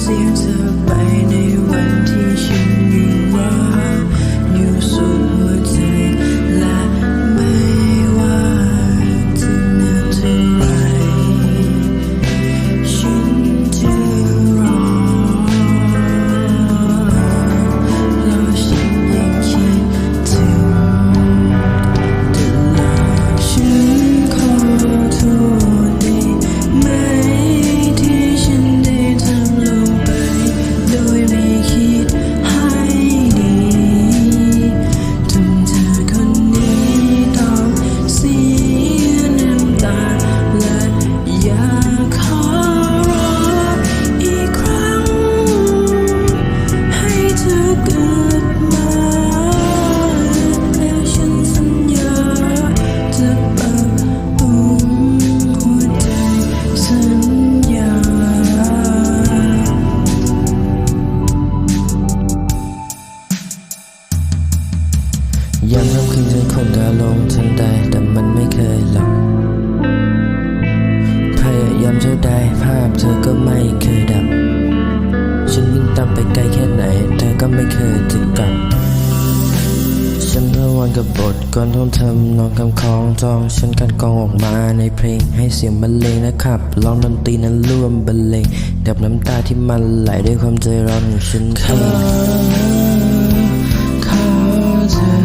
นต้องเสีย ยามค่ำคืนฉันคงจะลงทันใดแต่มันไม่เคยหลับพยายามจะได้ภาพเธอก็ไม่เคยดับ ฉันวิ่งตามไปไกลแค่ไหน เธอก็ไม่เคยจะกลับ ฉันระวันกับบทก่อนท่องทำนองคำคล้องจองฉันกันกองออกมาในเพลงให้เสียงบรรเลงนะครับร้องดนตรีนั้นร่วมบรรเลงกับน้ำตาที่มันไหลด้วยความใจร้อนของฉันเองขอเธอ